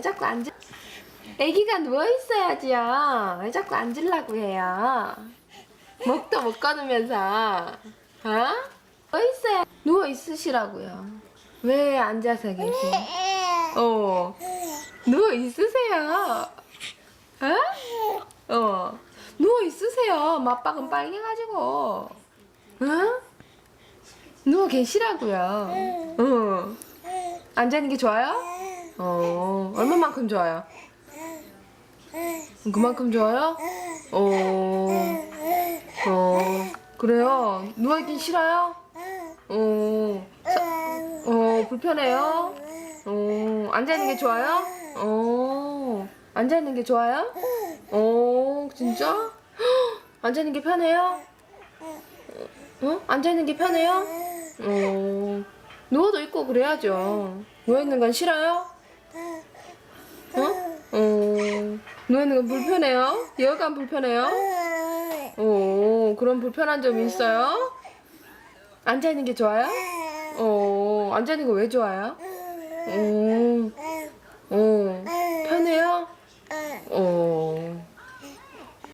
왜 자꾸 앉아? 애기가 누워 있어야지요. 왜 자꾸 앉으려고 해요? 먹도 못 꺼내면서, 어? 누워 있어야 누워 있으시라고요. 왜 앉아서 계세요? 어, 누워 있으세요. 어? 어, 누워 있으세요. 맞박은 빨개가지고, 응? 누워 계시라고요. 어. 앉아 있는 게 좋아요? 어, 얼마만큼 좋아요? 그만큼 좋아요? 어, 어, 그래요? 누워있긴 싫어요? 어, 사- 어, 불편해요? 어, 앉아있는 게 좋아요? 어, 앉아있는 게 좋아요? 어, 진짜? 헉, 앉아있는 게 편해요? 어? 앉아있는 게 편해요? 어, 누워도 있고 그래야죠. 누워있는 건 싫어요? 어? 어, 누워있는 건 불편해요? 여간 불편해요? 어, 그런 불편한 점이 있어요? 앉아있는 게 좋아요? 어, 앉아있는 거 왜 좋아요? 어,